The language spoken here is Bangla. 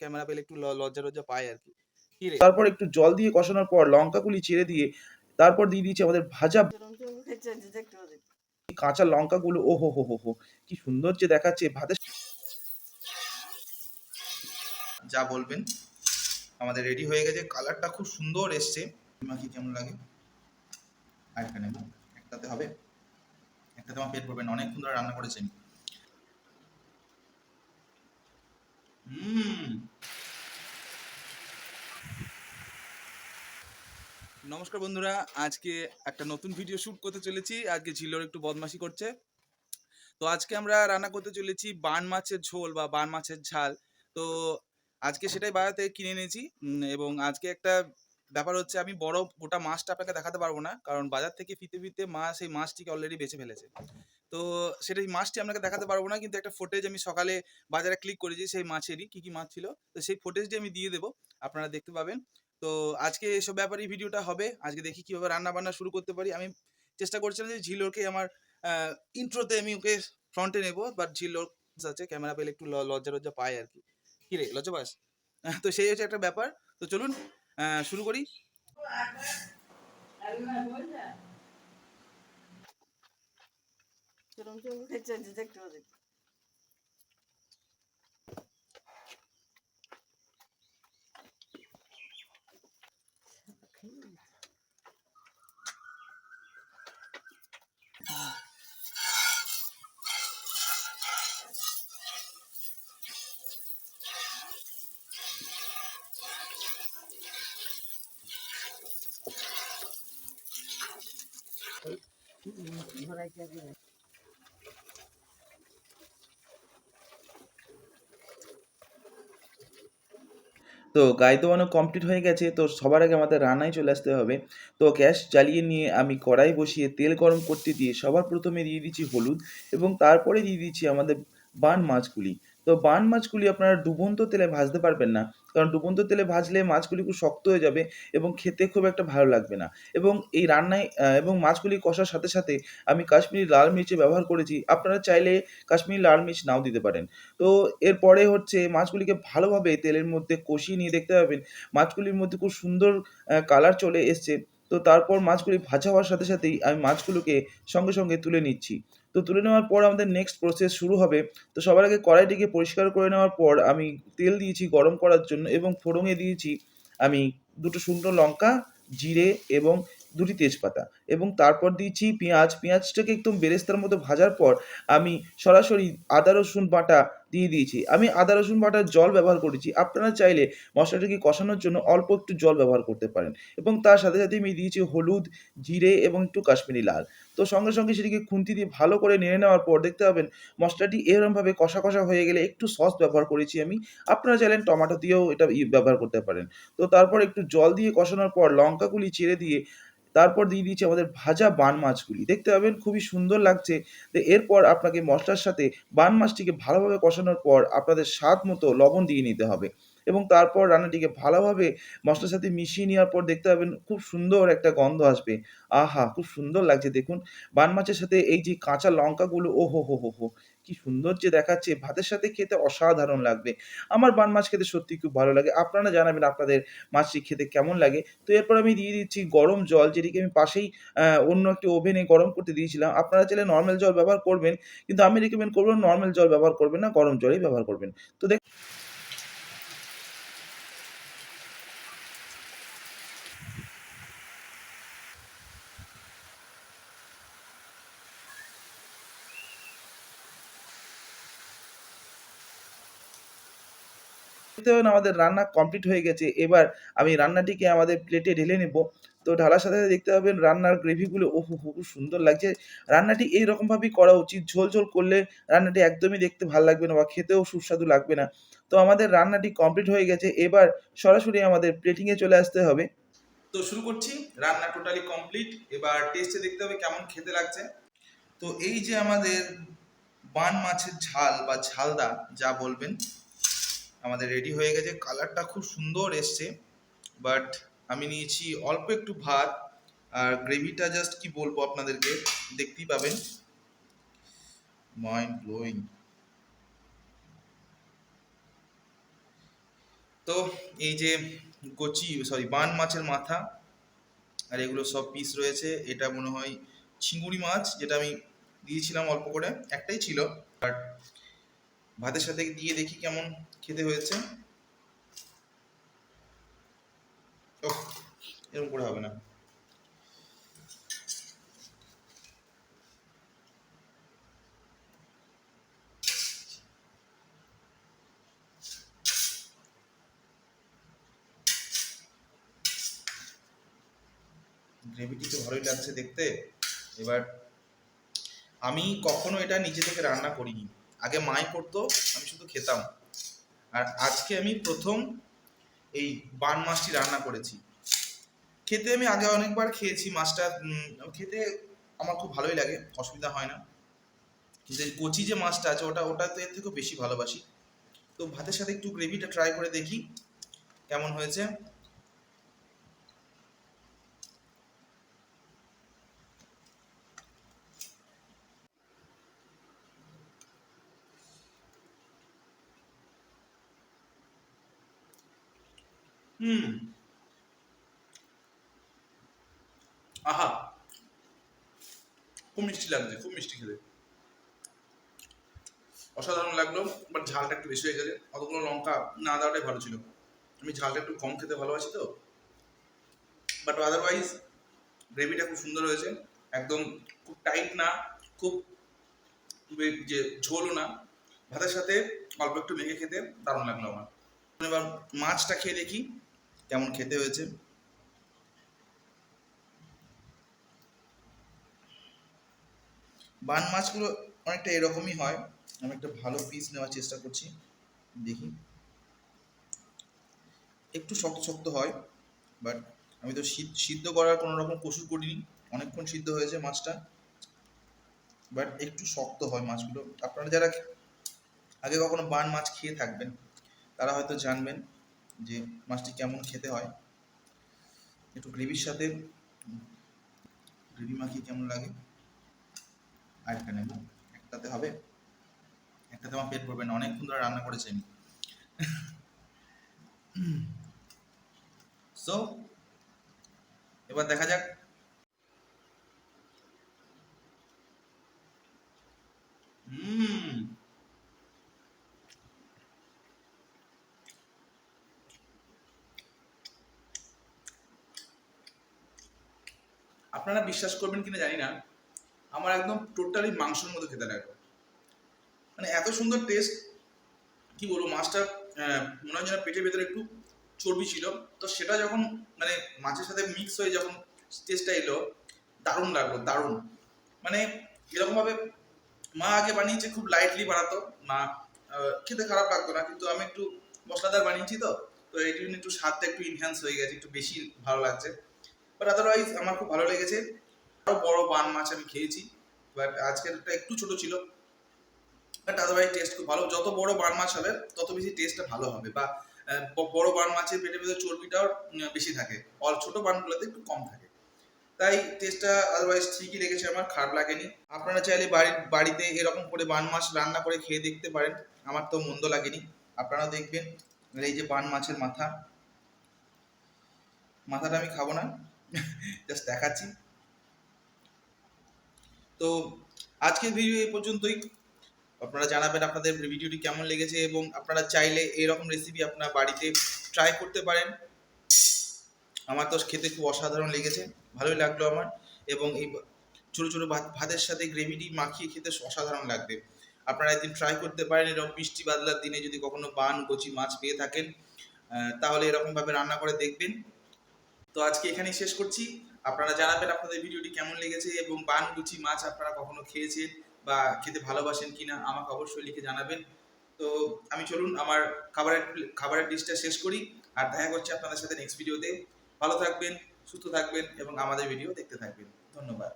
ক্যামেরা পেলে একটু লজ্জা টজ্জা পায় আর কি? তারপর একটু জল দিয়ে কষানোর পর লঙ্কাগুলি ছেড়ে দিয়ে তারপর দিয়ে দিয়েছি আমাদের ভাজা কাঁচা লঙ্কাগুলো, ও হো হো হো! কি সুন্দর যে দেখাচ্ছে ভাতের যা বলবেন। আমাদের রেডি হয়ে গেছে। কালারটা খুব সুন্দর এসছে। মাখি কেমন লাগে? নেব। একটাতে হবে? একটাতে আমার পেট ভরবে না। অনেকক্ষণ ধরে রান্না করেছি আমি। নমস্কার বন্ধুরা। আজকে একটা নতুন ভিডিও শুট করতে চলেছি। আজকে ঝিল্লোর একটু বদমাশি করছে। তো আজকে আমরা রান্না করতে চলেছি বান মাছের ঝোল বা বান মাছের ঝাল। তো আজকে সেটাই বাজার থেকে কিনে। উম এবং আজকে একটা ব্যাপার হচ্ছে আমি বড় গোটা মাছটা আপনাকে দেখাতে পারব না। কারণ বাজার থেকে ফিতে, ফিতে মা সেই মাছটিকে অলরেডি বেছে ফেলেছে। তো সেটা এই মাছটি আপনাকে দেখাতে পারব না। কিন্তু একটা ফুটেজ আমি সকালে বাজারে ক্লিক করেছি সেই মাছেরই কি, কি মাছ ছিল। তো সেই ফুটেজটি আমি দিয়ে দেবো আপনারা দেখতে পাবেন। তো আজকে এসব ব্যাপারেই ভিডিওটা হবে। আজকে দেখি কীভাবে রান্না-বান্না শুরু করতে পারি। আমি চেষ্টা করছিলাম যে ঝিল্লোরকে আমার ইন্ট্রোতে আমি ওকে ফ্রন্টে নেব। বাট ঝিল্লোর আছে ক্যামেরা পেলে একটু ল লজ্জা-টজ্জা পায় আর কি রে লজ্জা পাস? তো সেই হচ্ছে একটা ব্যাপার। তো চলুন শুরু করি। 그럼 좀 회전지 잭조지. What I get তো গায়ে দোয়ানো কমপ্লিট হয়ে গেছে। তো সবার আগে আমাদের রান্নায় চলে আসতে হবে। তো গ্যাস জ্বালিয়ে নিয়ে আমি কড়াই বসিয়ে তেল গরম করতে দিয়ে সবার প্রথমে দিয়ে দিচ্ছি হলুদ এবং তারপরে দিয়ে দিচ্ছি আমাদের বান মাছগুলি। তো বান মাছগুলি আপনারা ডুবন্ত তেলে ভাজতে পারবেন না। কারণ ডুবন্ত তেলে ভাজলে মাছগুলি খুব শক্ত হয়ে যাবে এবং খেতে খুব একটা ভালো লাগবে না। এবং এই রান্নায় এবং মাছগুলি কষার সাথে, সাথে আমি কাশ্মীরি লাল মির্চের ব্যবহার করেছি। আপনারা চাইলে কাশ্মীরি লাল মির্চ নাও দিতে পারেন। তো এরপরে হচ্ছে মাছগুলিকে ভালোভাবে তেলের মধ্যে কষিয়ে নিয়ে দেখতে পাবেন মাছগুলির মধ্যে খুব সুন্দর কালার চলে এসছে। তো তারপর মাছগুলি ভাজা হওয়ার সাথে, সাথেই আমি মাছগুলোকে সঙ্গে, সঙ্গে তুলে নিচ্ছি। তো তুলে নেওয়ার পর আমাদের নেক্সট প্রসেস শুরু হবে। তো সবার আগে কড়াইটিকে পরিষ্কার করে নেওয়ার পর আমি তেল দিয়েছি গরম করার জন্য এবং ফোড়ঙে দিয়েছি আমি দুটো শুকনো লঙ্কা, জিরে এবং দুটি তেজপাতা এবং তারপর দিয়েছি পেঁয়াজ। পেঁয়াজটাকে একদম বেরেস্তার মতো ভাজার পর আমি সরাসরি আদা রসুন বাটা দিয়ে দিয়েছি। আমি আদা রসুন বাটার জল ব্যবহার করেছি। আপনারা চাইলে মশলাটাকে কষানোর জন্য অল্প একটু জল ব্যবহার করতে পারেন এবং তার সাথে, সাথে আমি দিয়েছি হলুদ, জিরে এবং একটু কাশ্মীরি লাল। তো সঙ্গে, সঙ্গে সেটিকে খুন্তি দিয়ে ভালো করে নেড়ে নেওয়ার পর দেখতে পাবেন মশলাটি এরকমভাবে কষা, কষা হয়ে গেলে একটু সস ব্যবহার করেছি আমি। আপনারা চাইলেন টমাটো দিয়েও এটা ব্যবহার করতে পারেন। তো তারপর একটু জল দিয়ে কষানোর পর লঙ্কাগুলি ছেড়ে দিয়ে তারপর দিয়ে দিয়েছি আমাদের ভাজা বান মাছগুলি। দেখতে পাবেন খুবই সুন্দর লাগছে। তো এরপর আপনাকে মশলার সাথে বান মাছটিকে ভালোভাবে কষানোর পর আপনাদের স্বাদ মতো লবণ দিয়ে নিতে হবে এবং তারপর রান্নাটিকে ভালোভাবে মশলার সাথে মিশিয়ে নেওয়ার পর দেখতে পাবেন খুব সুন্দর একটা গন্ধ আসবে। আহা! খুব সুন্দর লাগছে দেখুন। বান মাছের সাথে এই যে কাঁচা লঙ্কাগুলো ওহো হো হো হো! হো কি সুন্দর যে দেখাচ্ছে। ভাতের সাথে খেতে অসাধারণ লাগবে। আমার বান মাছ খেতে সত্যিই খুব ভালো লাগে। আপনারা জানাবেন আপনাদের মাছটি খেতে কেমন লাগে। তো এরপর আমি দিয়ে দিচ্ছি গরম জল যেটিকে আমি পাশেই অন্য একটি ওভেনে গরম করতে দিয়েছিলাম। আপনারা চাইলে নর্মাল জল ব্যবহার করবেন। কিন্তু আমি রিকমেন্ড করব নর্মাল জল ব্যবহার করবেন না, গরম জলই ব্যবহার করবেন। তো দেখ আমাদের রান্না কমপ্লিট হয়ে গেছে। এবার আমি রান্নাটিকে আমাদের প্লেটে ঢেলে নেব। তো ঢালার সাথে, সাথে দেখতে পাবেন রান্নার গ্রেভিগুলো ওহোহো! খুব সুন্দর লাগছে। রান্নাটি এইরকমভাবেই করা উচিত। ঝোল, ঝোল করলে রান্নাটি একদমই দেখতে ভালো লাগবে না বা খেতেও সুস্বাদু লাগবে না। তো আমাদের রান্নাটি কমপ্লিট হয়ে গেছে। এবার সরাসরি আমাদের প্লেটিংয়ে চলে আসতে হবে। তো শুরু করছি। রান্না টোটালি কমপ্লিট। এবার টেস্টে দেখতে হবে কেমন খেতে লাগছে। তো এই যে আমাদের বান মাছের ঝাল বা ঝালদা যা বলবেন। আমাদের রেডি হয়ে গেছে। কালারটা খুব সুন্দর এসছে। বাট আমি নিয়েছি অল্প একটু ভাত। আর গ্রেভিটা জাস্ট কি বলব আপনাদেরকে, দেখতেই পাবেন। Mind blowing. তো এই যে কচি সরি বান মাছের মাথা, আর এগুলো সব পিস রয়েছে এটা মনে হয় চিংড়ি মাছ, যেটা আমি দিয়েছিলাম অল্প করে, একটাই ছিল আর ভাতের সাথে দিয়ে দেখি কেমন খেতে হয়েছে। এরকম করে হবে না। গ্রেভিটি তো ভালোই লাগছে দেখতে। এবার আমি কখনো এটা নিজে থেকে রান্না করিনি। আগে মাই করতো, আমি শুধু খেতাম। আর আজকে আমি প্রথম এই বান মাছটি রান্না করেছি। খেতে আমি আগে অনেকবার খেয়েছি মাছটা খেতে আমার খুব ভালোই লাগে, অসুবিধা হয় না। কিন্তু কচি যে মাছটা আছে, ওটা, ওটাতে এর থেকেও বেশি ভালোবাসি। তো ভাতের সাথে একটু গ্রেভিটা ট্রাই করে দেখি, কেমন হয়েছে। হুম আহা খুব মিষ্টি লাগছে, খুব মিষ্টি খেতে। অসাধারণ লাগল বাট ঝালটা একটু বেশি হয়ে গেছে অতগুলো লঙ্কা না দেওয়াটাই ভালো ছিল। আমি ঝালটা একটু কম খেতে ভালোবাসি তো। বাট আদারওয়াইজ গ্রেভিটা খুব সুন্দর হয়েছে। একদম খুব টাইট না, খুব যে ঝোলও না। ভাতের সাথে অল্প একটু মেখে খেতে দারুণ লাগল আমার। এবার মাছটা খেয়ে দেখি। কেমন খেতে হয়েছে? বান মাছগুলো অনেকটা এরকমই হয়। আমি একটা ভালো পিস নেওয়ার চেষ্টা করছি। দেখি। একটু শক্ত শক্ত হয় বাট আমি তো সিদ্ধ করার কোনো রকম কসুর করিনি। অনেকক্ষণ সিদ্ধ হয়েছে মাছটা। বাট একটু শক্ত হয় মাছগুলো। আপনারা যারা আগে কখনো বান মাছ খেয়ে থাকবেন, তারা হয়তো জানবেন যে মাছটি কেমন খেতে হয়। একটু গ্রেভির সাথে, গ্রেভি মাখিয়ে কেমন লাগে। আরেকটা নেব, একটাতে হবে। একটাতে আমার পেট পড়বে না, অনেকক্ষণ ধরে রান্না করেছি আমি। সো এবার দেখা যাক আপনারা বিশ্বাস করবেন কিনা জানি না, আমার একদম টোটালি মাংসের মতো খেতে লাগে মানে এত সুন্দর টেস্ট কি বলব মাছটা মনে হয় যেন পেটের ভেতরে একটু চর্বি ছিল। তো সেটা যখন মানে মাছের সাথে মিক্স হয়ে যখন টেস্টটা এলো, দারুণ লাগল, দারুণ। মানে এরকমভাবে মা আগে বানিয়েছে, খুব লাইটলি বানাতো। মা খেতে খারাপ লাগতো না, কিন্তু আমি একটু মশলাদার বানিয়েছি তো। তো এই জন্য একটু স্বাদটা একটু ইনহ্যান্স হয়ে গেছে, একটু বেশি ভালো লাগছে। বাট আদারওয়াইজ আমার খুব ভালো লেগেছে। আরও বড় বান মাছ আমি খেয়েছি। বাট আজকেরটা একটু ছোট ছিল। বাট আদারওয়াইজ টেস্ট খুব ভালো। যত বড় বান মাছ হবে, তত বেশি টেস্টটা ভালো হবে। বা বড় বান মাছের পেটের ভেতরে চর্বিটাও বেশি থাকে। আর ছোট বানগুলোতে একটু কম থাকে। তাই টেস্টটা আদারওয়াইজ ঠিকই লেগেছে আমার। খারাপ লাগেনি। আপনারা চাইলে বাড়ির, বাড়িতে এরকম করে বান মাছ রান্না করে খেয়ে দেখতে পারেন। আমার তো মন্দ লাগেনি। আপনারাও দেখবেন। এই যে বান মাছের মাথা। মাথাটা আমি খাব না। জাস্ট দেখাচ্ছি। তো আজকের ভিডিও এই পর্যন্তই। আপনারা জানাবেন আপনাদের ভিডিওটি কেমন লেগেছে এবং আপনারা চাইলে এরকম রেসিপি আপনার বাড়িতে ট্রাই করতে পারেন। আমার তো খেতে খুব অসাধারণ লেগেছে, ভালোই লাগল আমার এবং এই ছোটো ছোটো ভাত, ভাতের সাথে গ্রেভিটি মাখিয়ে খেতে অসাধারণ লাগবে। আপনারা একদিন ট্রাই করতে পারেন, এরকম বৃষ্টি বাদলার দিনে যদি কখনো বান, কচি মাছ পেয়ে থাকেন তাহলে এরকমভাবে রান্না করে দেখবেন। তো আজকে এখানেই শেষ করছি। আপনারা জানাবেন আপনাদের ভিডিওটি কেমন লেগেছে এবং বান কুচি মাছ আপনারা কখনো খেয়েছেন বা খেতে ভালোবাসেন কিনা আমাকে অবশ্যই লিখে জানাবেন। তো আমি চলুন আমার খাবারের খাবারের ডিশটা শেষ করি আর দেখা করছি আপনাদের সাথে নেক্সট ভিডিওতে ভালো থাকবেন, সুস্থ থাকবেন এবং আমাদের ভিডিও দেখতে থাকবেন। ধন্যবাদ।